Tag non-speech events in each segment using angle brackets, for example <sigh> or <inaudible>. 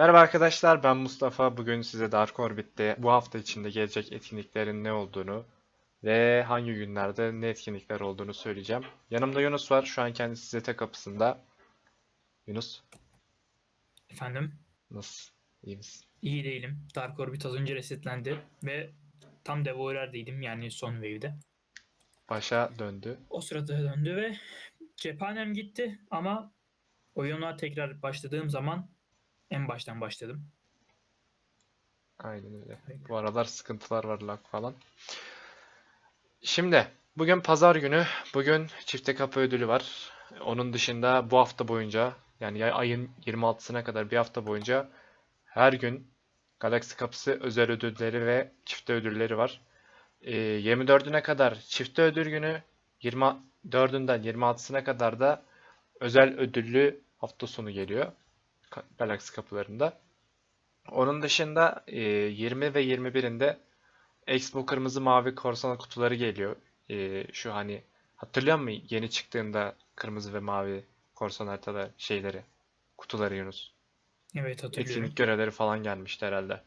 Merhaba arkadaşlar ben Mustafa. Bugün size Dark Orbit'te bu hafta içinde gelecek etkinliklerin ne olduğunu ve hangi günlerde ne etkinlikler olduğunu söyleyeceğim. Yanımda Yunus var. Şu an kendisi ZT kapısında. Yunus Efendim, nasıl? İyi misin? iyi değilim. Dark Orbit az önce resetlendi ve tam Devourer'deydim yani son wave'de. Başa döndü. O sırada döndü ve cephanem gitti ama oyuna tekrar başladığım zaman en baştan başladım. Aynen öyle. Bu aralar sıkıntılar var lag falan. Şimdi bugün pazar günü. Bugün çifte kapı ödülü var. Onun dışında bu hafta boyunca yani ya- ayın 26'sına kadar bir hafta boyunca her gün Galaxy Kapısı özel ödülleri ve çifte ödülleri var. Ee, 24'üne kadar çifte ödül günü, 24'ünden 26'sına kadar da özel ödüllü hafta sonu geliyor Galaxy kapılarında. Onun dışında e, 20 ve 21'inde Expo kırmızı mavi korsan kutuları geliyor. E, şu hani hatırlıyor musun yeni çıktığında kırmızı ve mavi korsan haritada şeyleri, kutuları Yunus. Evet hatırlıyorum. Etkinlik görevleri falan gelmişti herhalde.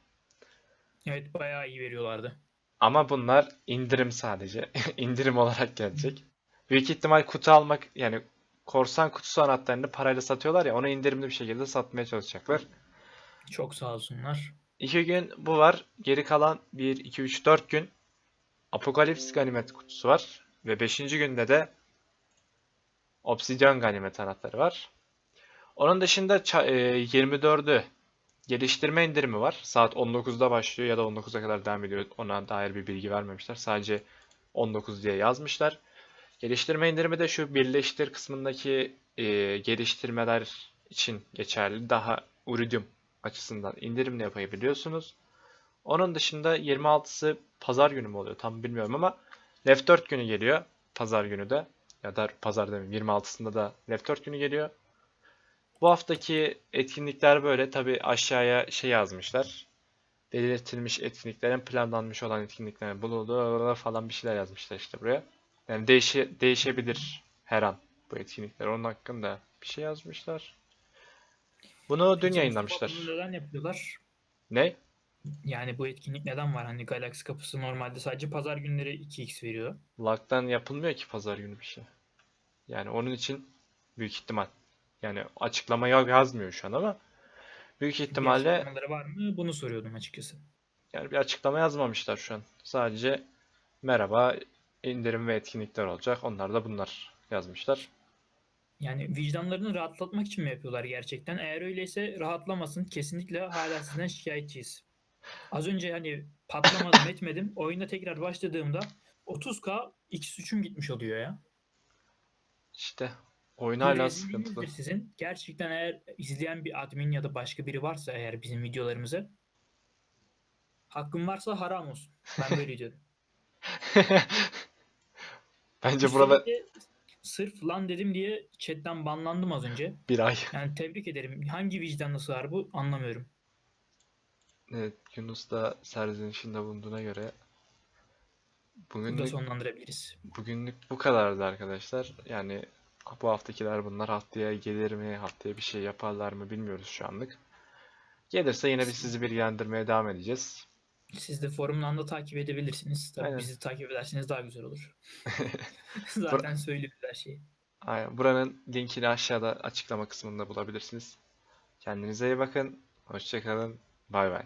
Evet bayağı iyi veriyorlardı. Ama bunlar indirim sadece. <laughs> İndirim olarak gelecek. Büyük ihtimal kutu almak yani korsan kutusu anahtarını parayla satıyorlar ya onu indirimli bir şekilde satmaya çalışacaklar. Çok sağ olsunlar. İki gün bu var. Geri kalan 1, 2, 3, 4 gün Apokalips ganimet kutusu var. Ve 5. günde de Obsidian ganimet anahtarı var. Onun dışında ça- e, 24'ü geliştirme indirimi var. Saat 19'da başlıyor ya da 19'a kadar devam ediyor. Ona dair bir bilgi vermemişler. Sadece 19 diye yazmışlar. Geliştirme indirimi de şu birleştir kısmındaki e, geliştirmeler için geçerli. Daha Uridium açısından indirimle yapabiliyorsunuz. Onun dışında 26'sı pazar günü mü oluyor tam bilmiyorum ama Left 4 günü geliyor. Pazar günü de ya da pazar demeyeyim 26'sında da Left 4 günü geliyor. Bu haftaki etkinlikler böyle. Tabi aşağıya şey yazmışlar. Belirtilmiş etkinliklerin planlanmış olan etkinliklerin bulunduğu falan bir şeyler yazmışlar işte buraya. Yani değişe, değişebilir her an bu etkinlikler. Onun hakkında bir şey yazmışlar. Bunu dün yayınlamışlar. Bunu neden yapıyorlar? Ne? Yani bu etkinlik neden var? Hani Galaxy kapısı normalde sadece pazar günleri 2x veriyor. Lock'tan yapılmıyor ki pazar günü bir şey. Yani onun için büyük ihtimal. Yani açıklama ya- yazmıyor şu an ama büyük Bir ihtimalle açıklamaları var mı? Bunu soruyordum açıkçası. yani bir açıklama yazmamışlar şu an. Sadece merhaba indirim ve etkinlikler olacak. Onlar da bunlar yazmışlar. Yani vicdanlarını rahatlatmak için mi yapıyorlar gerçekten? Eğer öyleyse rahatlamasın. Kesinlikle hala sizden şikayetçiyiz. Az önce hani patlamadım <laughs> etmedim. Oyuna tekrar başladığımda 30k X3'üm gitmiş oluyor ya. İşte oyun hala sıkıntılı. sizin. Gerçekten eğer izleyen bir admin ya da başka biri varsa eğer bizim videolarımızı hakkım varsa haram olsun. Ben böyle <laughs> diyorum. <laughs> Bence burada de sırf lan dedim diye chatten banlandım az önce. bir ay. Yani tebrik ederim. Hangi vicdanlı sığar bu anlamıyorum. Evet, Yunus da serzenişinde bulunduğuna göre Burada bugünlük sonlandırabiliriz. Bugünlük bu kadardı arkadaşlar. Yani bu haftakiler bunlar haftaya gelir mi, haftaya bir şey yaparlar mı bilmiyoruz şu anlık. Gelirse yine biz sizi bilgilendirmeye devam edeceğiz. Siz de forumdan da takip edebilirsiniz. Tabii Aynen. bizi takip ederseniz daha güzel olur. <laughs> Zaten söylüyoruz her şeyi. Aynen, buranın linkini aşağıda açıklama kısmında bulabilirsiniz. Kendinize iyi bakın. Hoşça kalın. Bay bay.